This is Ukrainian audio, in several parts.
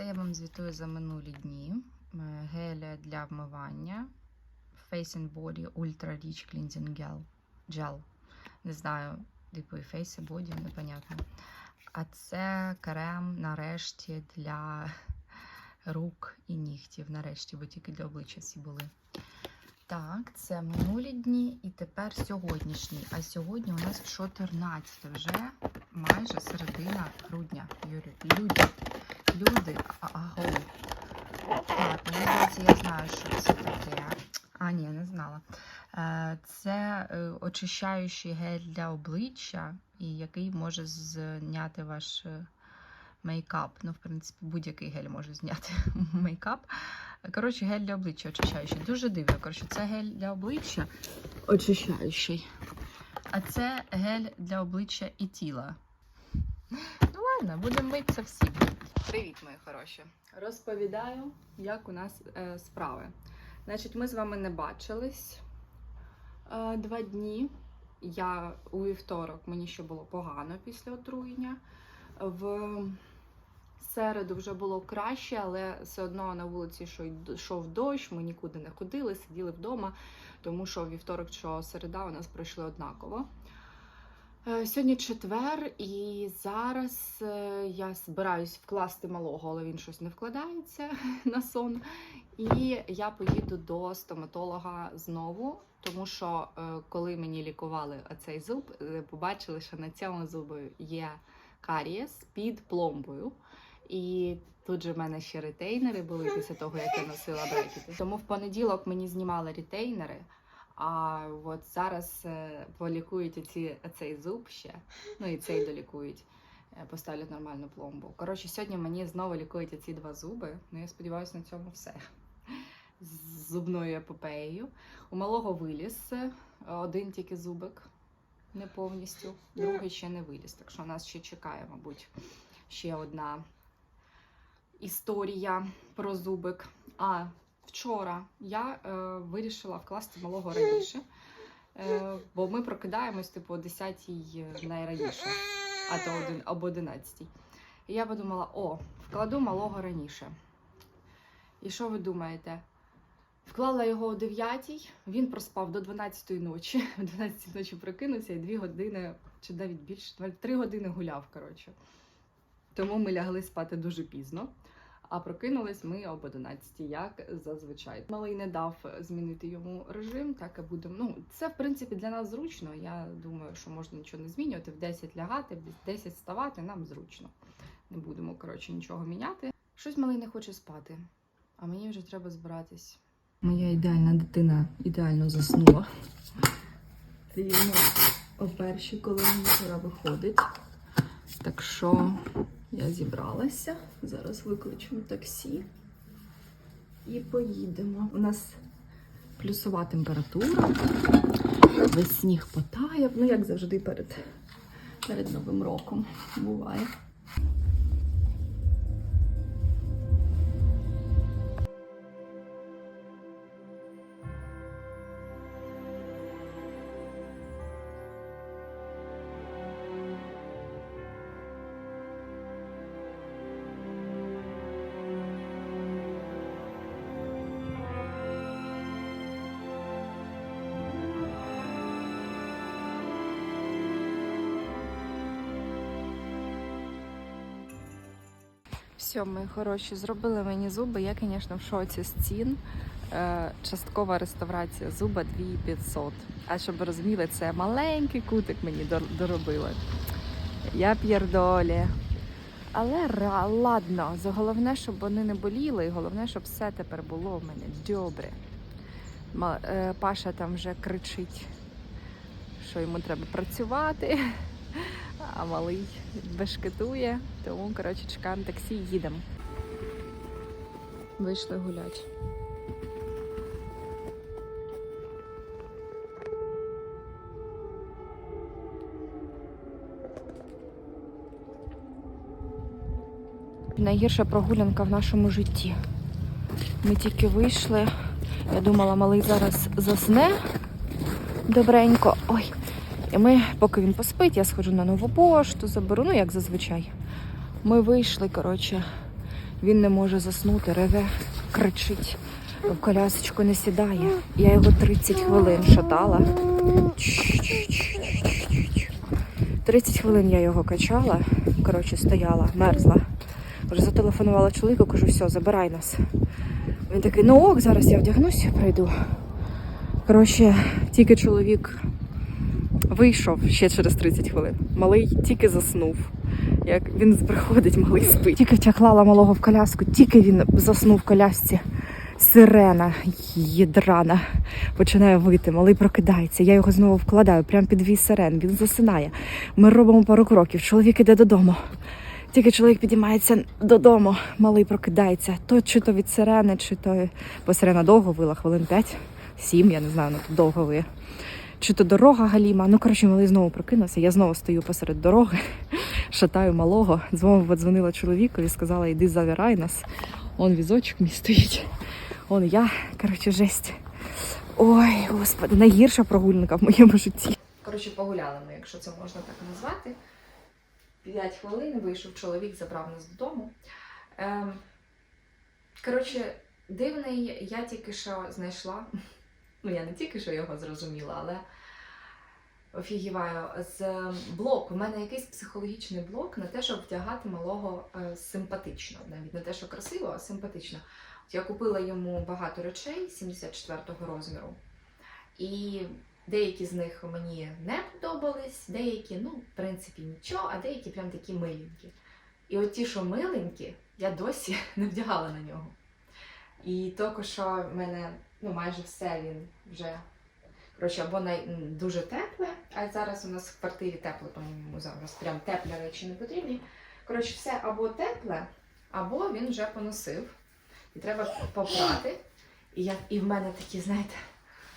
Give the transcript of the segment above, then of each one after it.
це я вам звітую за минулі дні. Е, Гель для вмивання. Face and Body Ultra Rich Cleansing Gel. Gel. Не знаю, типу і Face і Body, непонятно. А це крем нарешті для рук і нігтів. Нарешті, бо тільки для обличчя всі були. Так, це минулі дні і тепер сьогоднішній. А сьогодні у нас 14 вже майже середина грудня. Люди, люди, аго. Так, мені здається, я знаю, що це таке. А, ні, не знала. Е, Це е, очищаючий гель для обличчя, і який може зняти ваш е, мейкап. Ну, в принципі, будь-який гель може зняти мейкап. Коротше, гель для обличчя очищаючий. Дуже дивно. Коротше, це гель для обличчя очищаючий. А це гель для обличчя і тіла. Ну ладно, будемо митися всі. Привіт, мої хороші. Розповідаю, як у нас е, справи. Значить, ми з вами не бачились е, два дні. Я у вівторок мені ще було погано після отруєння. В середу вже було краще, але все одно на вулиці йшов- дощ, ми нікуди не ходили, сиділи вдома, тому що вівторок, що середа у нас пройшли однаково. Е, Сьогодні четвер, і зараз е, я збираюсь вкласти малого, але він щось не вкладається на сон. І я поїду до стоматолога знову, тому що е, коли мені лікували цей зуб, побачили, що на цьому зубі є карієс під пломбою. І тут же в мене ще ретейнери були після того, як я носила брекети. Тому в понеділок мені знімали ретейнери. А от зараз е, полікують оці, цей зуб ще, ну і цей долікують, е, поставлять нормальну пломбу. Коротше, сьогодні мені знову лікують оці два зуби. Ну я сподіваюся, на цьому все. З зубною епопеєю. У малого виліз е, один тільки зубик, не повністю, другий ще не виліз. Так що нас ще чекає, мабуть, ще одна історія про зубик. А вчора я е, вирішила вкласти малого раніше, е, бо ми прокидаємось типу о 10-й найраніше, а то один або 11-й. І я подумала: о, вкладу малого раніше. І що ви думаєте? Вклала його о 9-й, він проспав до 12-ї ночі. О 12-й ночі прокинувся і 2 години, чи навіть більше, 3 години гуляв, коротше. Тому ми лягли спати дуже пізно. А прокинулись ми об 11, як зазвичай. Малий не дав змінити йому режим, так і будемо. Ну, це в принципі для нас зручно. Я думаю, що можна нічого не змінювати. В 10 лягати, в 10 вставати, нам зручно. Не будемо, коротше, нічого міняти. Щось малий не хоче спати, а мені вже треба збиратись. Моя ідеальна дитина ідеально заснула. Рівно о першій, коли пора виходить. Так що я зібралася. Зараз викличемо таксі і поїдемо. У нас плюсова температура. Весь сніг потає. Ну, як завжди, перед, перед Новим роком буває. Все, мої хороші, зробили мені зуби. Я, звісно, в шоці з цін. Е, Часткова реставрація зуба 2500. А щоб розуміли, це маленький кутик мені доробили. Я п'єрдолі. Але ра, ладно, головне, щоб вони не боліли, і головне, щоб все тепер було в мене добре. Ма- е, Паша там вже кричить, що йому треба працювати, а малий бешкетує. Тому, коротше, чекаємо таксі їдемо. Вийшли гуляти. Найгірша прогулянка в нашому житті. Ми тільки вийшли. Я думала, малий зараз засне добренько. Ой, І ми, поки він поспить, я сходжу на нову пошту, заберу, ну як зазвичай. Ми вийшли, коротше, він не може заснути, реве, кричить, в колясочку не сідає. Я його 30 хвилин шатала. 30 хвилин я його качала, коротше, стояла, мерзла. Вже зателефонувала чоловіку, кажу, все, забирай нас. Він такий, ну ок, зараз я вдягнусь, прийду. Коротше, тільки чоловік вийшов ще через 30 хвилин. Малий тільки заснув. Як він приходить, малий спить. Тільки втяглала малого в коляску, тільки він заснув в колясці. Сирена єдрана починає вити, малий прокидається. Я його знову вкладаю прямо під дві сирен. Він засинає. Ми робимо пару кроків. Чоловік іде додому. Тільки чоловік підіймається додому, малий прокидається. То чи то від сирени, чи то бо сирена довго вила, хвилин 5-7, я не знаю, ну тут довго виє. Чи то дорога галіма. Ну, коротше, малий знову прокинувся. Я знову стою посеред дороги, шатаю малого. Знову подзвонила чоловікові, сказала, йди завірай нас. Он візочок мій стоїть. Он я. Коротше, жесть. Ой, господи, найгірша прогулянка в моєму житті. Коротше, погуляли ми, якщо це можна так назвати. П'ять хвилин вийшов чоловік, забрав нас додому. Ем, коротше, дивний, я тільки що знайшла. Ну, я не тільки що його зрозуміла, але офігіваю. З блоку. У мене якийсь психологічний блок на те, щоб вдягати малого е, симпатично. Навіть не те, що красиво, а симпатично. От я купила йому багато речей 74-го розміру. І Деякі з них мені не подобались, деякі, ну, в принципі, нічого, а деякі прям такі миленькі. І от ті, що миленькі, я досі не вдягала на нього. І тільки що в мене ну, майже все він вже коротше, або най... дуже тепле, а зараз у нас в квартирі тепло, тому йому зараз прям теплі речі не потрібні. Коротше, все або тепле, або він вже поносив. І треба попрати. І, я... і в мене такі, знаєте.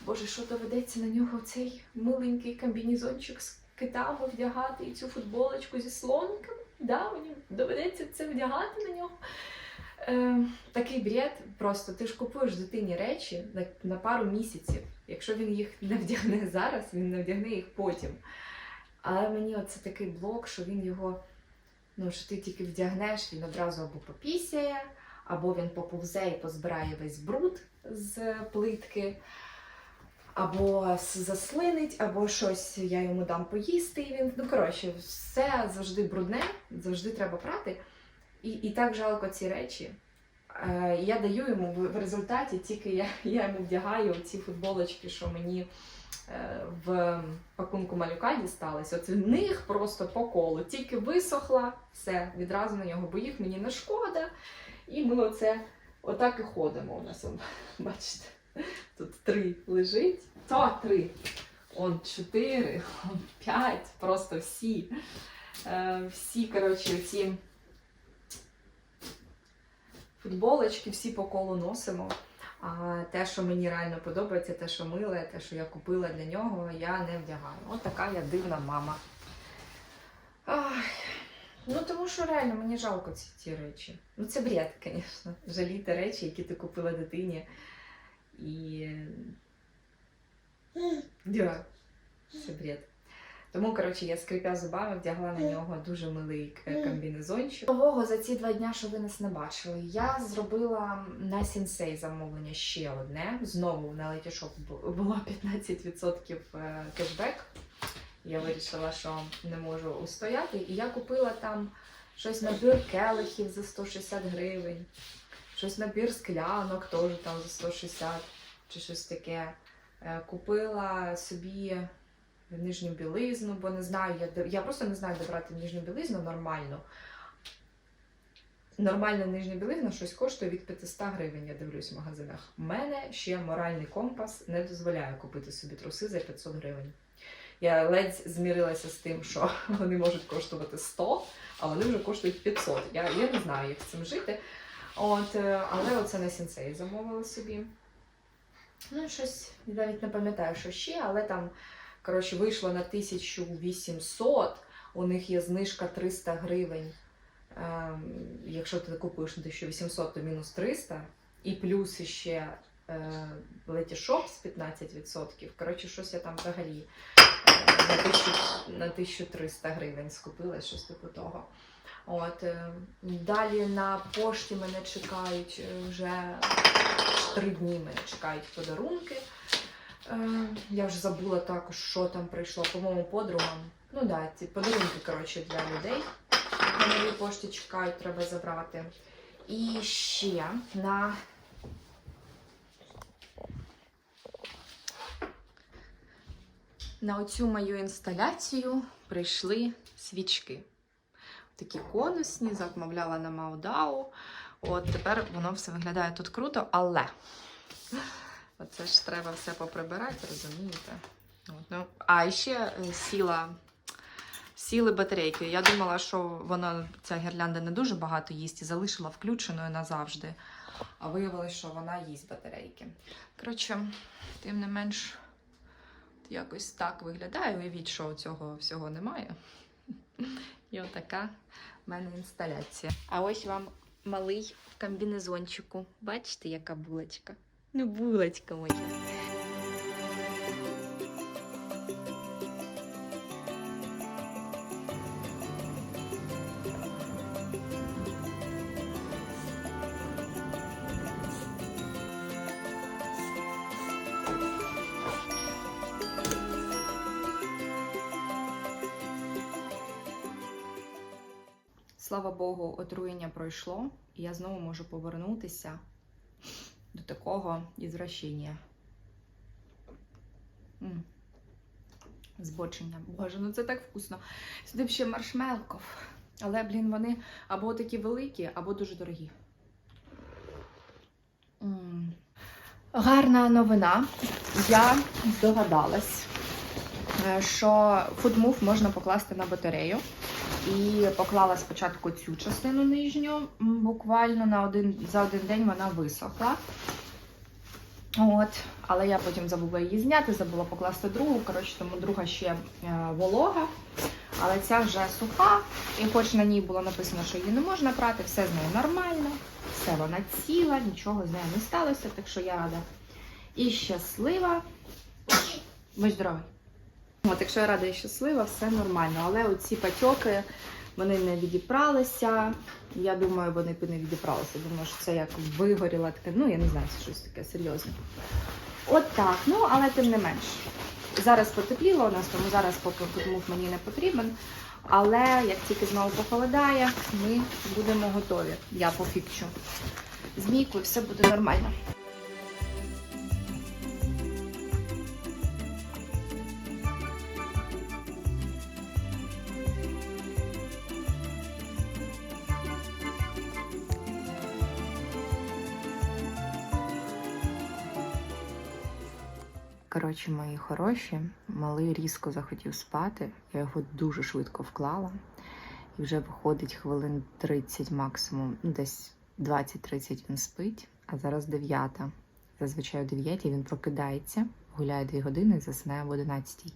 Боже, що доведеться на нього цей миленький комбінезончик з китами вдягати і цю футболочку зі слониками? Да, мені доведеться це вдягати на нього. Е, такий бред. Просто ти ж купуєш дитині речі на, на пару місяців. Якщо він їх не вдягне зараз, він не вдягне їх потім. Але мені оце такий блок, що він його, ну, що ти тільки вдягнеш, він одразу або попісяє, або він поповзе і позбирає весь бруд з плитки або заслинить, або щось я йому дам поїсти. І він, ну коротше, все завжди брудне, завжди треба прати. І, і так жалко ці речі. Е, я даю йому в, результаті тільки я, я йому вдягаю ці футболочки, що мені е, в пакунку малюка дістались. От в них просто по колу. Тільки висохла, все, відразу на нього, бо їх мені не шкода. І ми оце отак і ходимо у нас. он, Бачите. Тут три лежить. Та три. Он чотири, он п'ять. Просто всі. Е, всі, коротше, ці футболочки, всі по колу носимо. А те, що мені реально подобається, те, що миле, те, що я купила для нього, я не вдягаю. От така я дивна мама. Ай. Ну, тому що реально мені жалко ці ті речі. Ну, це бред, звісно. Жаліти речі, які ти купила дитині. І. Да, це бред. Тому, коротше, я скрипя зубами вдягла на нього дуже милий к- комбінезончик. Нового за ці два дня, що ви нас не бачили, я зробила на сінсей замовлення ще одне. Знову на бу- було 15% е, кешбек. Я вирішила, що не можу устояти. І я купила там щось набір келихів за 160 гривень, щось набір склянок теж там за 160 чи щось таке. Е, Купила собі нижню білизну, бо не знаю, я, я просто не знаю, де брати нижню білизну нормальну. Нормальна нижня білизна щось коштує від 500 гривень, я дивлюсь в магазинах. У мене ще моральний компас не дозволяє купити собі труси за 500 гривень. Я ледь змірилася з тим, що вони можуть коштувати 100, а вони вже коштують 500. Я, я не знаю, як з цим жити. От, е, але оце на сінсей замовила собі. Ну, щось, я навіть не пам'ятаю, що ще, але там, коротше, вийшло на 1800, у них є знижка 300 гривень. Ем, якщо ти купуєш на 1800, то мінус 300. І плюс ще е, Letysshop з 15%. Коротше, щось я там взагалі на, тисячу, на 1300 гривень скупила, щось типу того. От, е, далі на пошті мене чекають е, вже три дні мене чекають подарунки. Е, я вже забула також, що там прийшло, по-моєму, подругам. Ну так, да, ці подарунки, коротше, для людей. На новій пошті чекають, треба забрати. І ще на на оцю мою інсталяцію прийшли свічки. Такі конусні, замовляла на Маудау. От тепер воно все виглядає тут круто, але оце ж треба все поприбирати, розумієте? От, ну, а ще е, сіла, сіли батарейки. Я думала, що вона, ця гірлянда не дуже багато їсть і залишила включеною назавжди. А виявилось, що вона їсть батарейки. Коротше, тим не менш, якось так виглядає. Уявіть, що цього всього немає. І отака в мене інсталяція. А ось вам малий в комбінезончику. Бачите, яка булочка? Ну, булочка моя. Слава Богу, отруєння пройшло, і я знову можу повернутися до такого ізвращення. Збочення. Боже, ну це так вкусно. Сюди ще маршмелков. Але, блін, вони або такі великі, або дуже дорогі. М. Гарна новина. Я здогадалась, е, що фудмув можна покласти на батарею. І поклала спочатку цю частину нижню, буквально на один, за один день вона висохла. От, але я потім забула її зняти, забула покласти другу. Коротше, тому друга ще е, волога, але ця вже суха. І хоч на ній було написано, що її не можна прати, все з нею нормально, все вона ціла, нічого з нею не сталося, так що я рада і щаслива. Будь здоровий. От, якщо я рада і щаслива, все нормально. Але оці патьоки, вони не відіпралися. Я думаю, вони б не відіпралися. Думаю, що це як вигоріла таке. Ну, я не знаю, це щось таке серйозне. От так. Ну, але тим не менш. Зараз потепліло у нас, тому зараз поки футмув мені не потрібен. Але як тільки знову похолодає, ми будемо готові. Я пофікчу. Змійку все буде нормально. Коротше, мої хороші, малий різко захотів спати. Я його дуже швидко вклала. І вже виходить хвилин 30 максимум, ну, десь 20-30 він спить, а зараз 9. Зазвичай о 9 він прокидається, гуляє 2 години, і засинає в 11.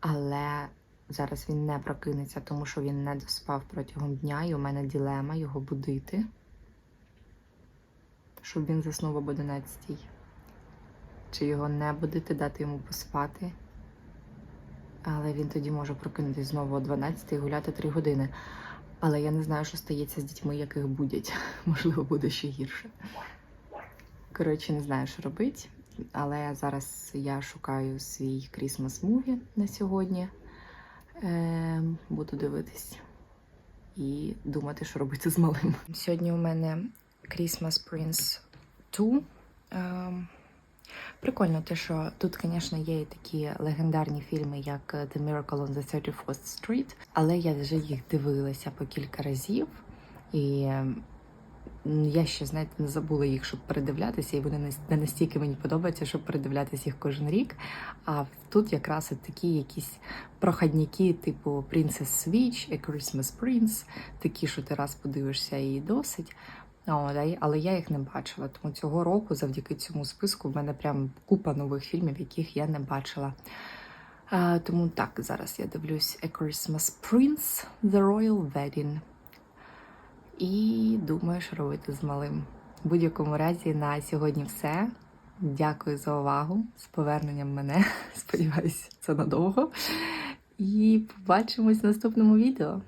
Але зараз він не прокинеться, тому що він не доспав протягом дня, і у мене ділема його будити, щоб він заснув об 11. Чи його не будете дати йому поспати. Але він тоді може прокинутися знову о 12 і гуляти 3 години. Але я не знаю, що стається з дітьми, яких будять. Можливо, буде ще гірше. Коротше, не знаю, що робити. Але зараз я шукаю свій Christmas Movie на сьогодні. Е, буду дивитись і думати, що робити з малим. Сьогодні у мене Christmas Prince 2. Ем, Прикольно, те, що тут, звісно, є і такі легендарні фільми, як е, The Miracle on the 34th Street, але я вже їх дивилася по кілька разів, і я ще, знаєте, не забула їх, щоб передивлятися, і вони не- настільки мені подобаються, щоб передивлятися їх кожен рік. А тут якраз такі якісь проходняки, типу Princess Switch, A Christmas Prince, такі, що ти раз подивишся і досить. Але я їх не бачила. Тому цього року, завдяки цьому списку, в мене прям купа нових фільмів, яких я не бачила. Тому так, зараз я дивлюсь A Christmas Prince, The Royal Wedding. І думаю, що робити з малим. В будь-якому разі на сьогодні все. Дякую за увагу. З поверненням мене. Сподіваюся, це надовго. І побачимось в наступному відео.